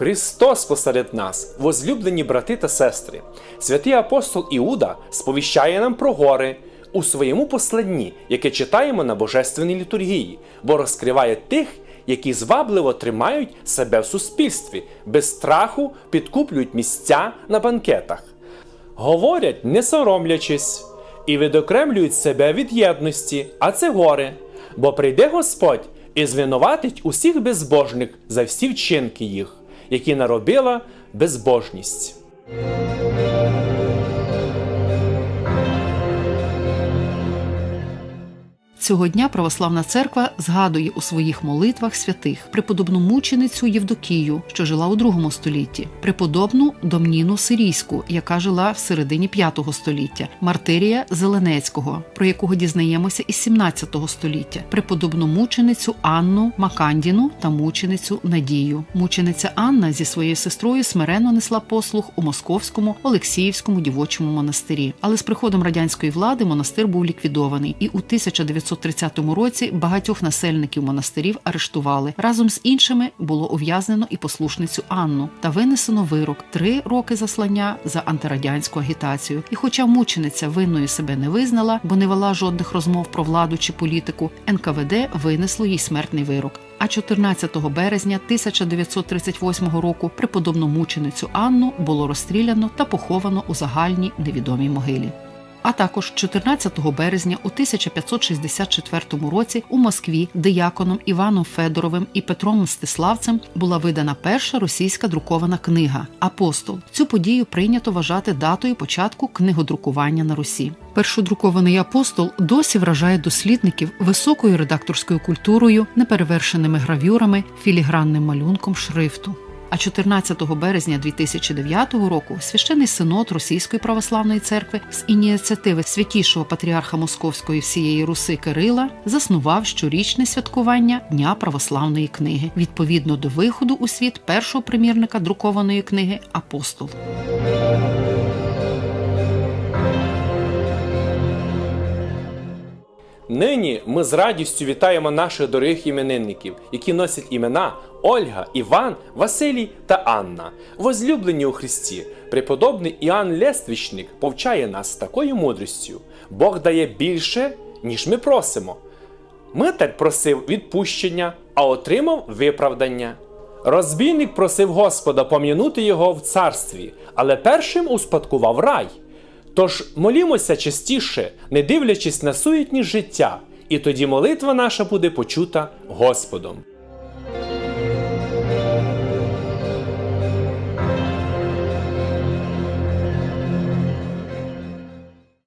Христос посеред нас, возлюблені брати та сестри. Святий апостол Іуда сповіщає нам про гори у своєму посланні, яке читаємо на божественній літургії, бо розкриває тих, які звабливо тримають себе в суспільстві, без страху підкуплюють місця на банкетах. Говорять, не соромлячись, і відокремлюють себе від єдності, а це горе. Бо прийде Господь і звинуватить усіх безбожних за всі вчинки їх, які наробила безбожність. Цього дня православна церква згадує у своїх молитвах святих преподобну мученицю Євдокію, що жила у другому столітті, преподобну Домніну Сирійську, яка жила в середині п'ятого століття, Мартирія Зеленецького, про якого дізнаємося із 17 століття, преподобну мученицю Анну Макандіну та мученицю Надію. Мучениця Анна зі своєю сестрою смиренно несла послуг у московському Олексіївському дівочому монастирі. Але з приходом радянської влади монастир був ліквідований, і у 1930 році багатьох насельників монастирів арештували. Разом з іншими було ув'язнено і послушницю Анну та винесено вирок три роки заслання за антирадянську агітацію. І, хоча мучениця винною себе не визнала, бо не вела жодних розмов про владу чи політику, НКВД винесло їй смертний вирок. А 14 березня 1938 року преподобну мученицю Анну було розстріляно та поховано у загальній невідомій могилі. А також 14 березня у 1564 році у Москві дияконом Іваном Федоровим і Петром Мстиславцем була видана перша російська друкована книга Апостол. Цю подію прийнято вважати датою початку книгодрукування на Русі. Першодрукований апостол досі вражає дослідників високою редакторською культурою, неперевершеними гравюрами, філігранним малюнком шрифту. А 14 березня 2009 року священний синод Російської православної церкви з ініціативи святішого патріарха Московської всієї Руси Кирила заснував щорічне святкування Дня православної книги відповідно до виходу у світ першого примірника друкованої книги Апостол. Нині ми з радістю вітаємо наших дорогих іменинників, які носять імена Ольга, Іван, Василій та Анна. Возлюблені у Христі, преподобний Іоанн Лествічник повчає нас такою мудрістю: Бог дає більше, ніж ми просимо. Митар просив відпущення, а отримав виправдання. Розбійник просив Господа пом'янути його в царстві, але першим успадкував рай. Тож молімося частіше, не дивлячись на суетність життя, і тоді молитва наша буде почута Господом.